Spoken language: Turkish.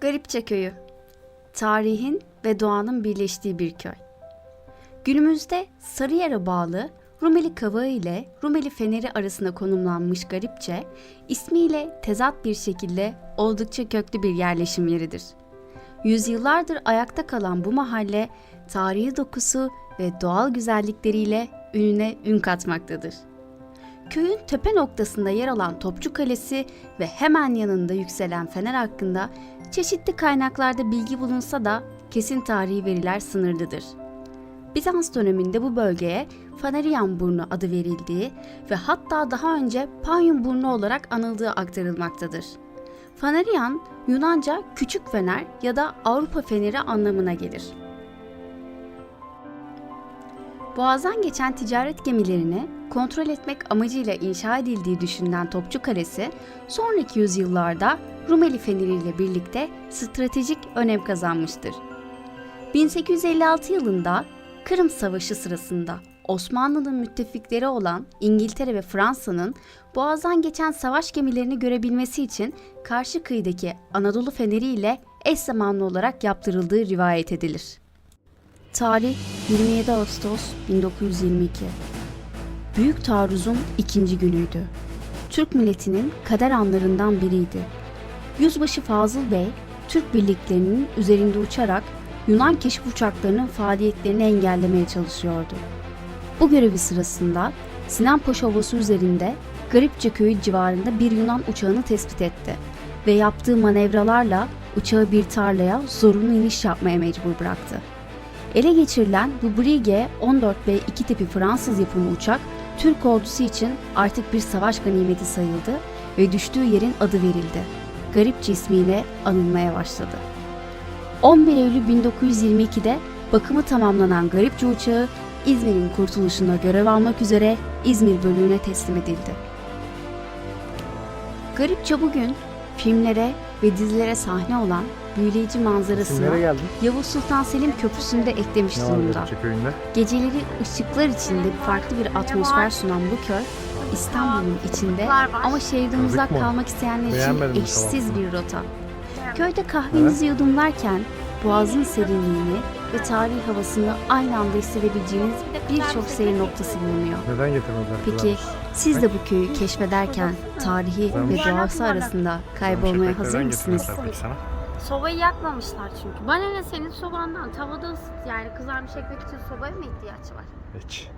Garipçe Köyü Tarihin ve doğanın birleştiği bir köy. Günümüzde Sarıyer'e bağlı Rumeli Kavağı ile Rumeli Feneri arasında konumlanmış Garipçe, ismiyle tezat bir şekilde oldukça köklü bir yerleşim yeridir. Yüzyıllardır ayakta kalan bu mahalle, tarihi dokusu ve doğal güzellikleriyle ününe ün katmaktadır. Köyün tepe noktasında yer alan Topçu Kalesi ve hemen yanında yükselen fener hakkında çeşitli kaynaklarda bilgi bulunsa da kesin tarihi veriler sınırlıdır. Bizans döneminde bu bölgeye Fanerian Burnu adı verildiği ve hatta daha önce Panyum Burnu olarak anıldığı aktarılmaktadır. Fanerian, Yunanca küçük fener ya da Avrupa feneri anlamına gelir. Boğazdan geçen ticaret gemilerini kontrol etmek amacıyla inşa edildiği düşünülen Topçu Kalesi, sonraki yüzyıllarda Rumeli Feneri ile birlikte stratejik önem kazanmıştır. 1856 yılında Kırım Savaşı sırasında Osmanlı'nın müttefikleri olan İngiltere ve Fransa'nın Boğaz'dan geçen savaş gemilerini görebilmesi için karşı kıyıdaki Anadolu Feneri ile eş zamanlı olarak yaptırıldığı rivayet edilir. Tarih 27 Ağustos 1922. Büyük taarruzun ikinci günüydü. Türk milletinin kader anlarından biriydi. Yüzbaşı Fazıl Bey, Türk birliklerinin üzerinde uçarak Yunan keşif uçaklarının faaliyetlerini engellemeye çalışıyordu. Bu görevi sırasında Sinan Paşa Ovası üzerinde Garipçe köyü civarında bir Yunan uçağını tespit etti ve yaptığı manevralarla uçağı bir tarlaya zorunlu iniş yapmaya mecbur bıraktı. Ele geçirilen bu Brige 14B iki tipi Fransız yapımı uçak Türk ordusu için artık bir savaş ganimeti sayıldı ve düştüğü yerin adı verildi. Garipçe ismiyle anılmaya başladı. 11 Eylül 1922'de bakımı tamamlanan Garipçe uçağı İzmir'in kurtuluşunda görev almak üzere İzmir bölüğüne teslim edildi. Garipçe bugün filmlere ve dizilere sahne olan büyüleyici geldin? Yavuz Sultan Selim Köprüsü'nde eklemiş durumda. Geceleri ışıklar içinde farklı bir atmosfer sunan bu köy, İstanbul'un içinde ama şehirden uzak kalmak isteyenler için eşsiz bir rota. Köyde kahvenizi yudumlarken boğazın serinliğini ve tarihi havasını aynı anda hissedebileceğiniz birçok seyir noktası bulunuyor. Neden getirmediler? Peki siz de bu köyü keşfederken tarihi ve doğası arasında kaybolmaya hazır mısınız? Sobayı yakmamışlar çünkü. Bana ne senin sobandan tavada ısıt yani kızarmış ekmek için sobaya mı ihtiyaç var? Hiç.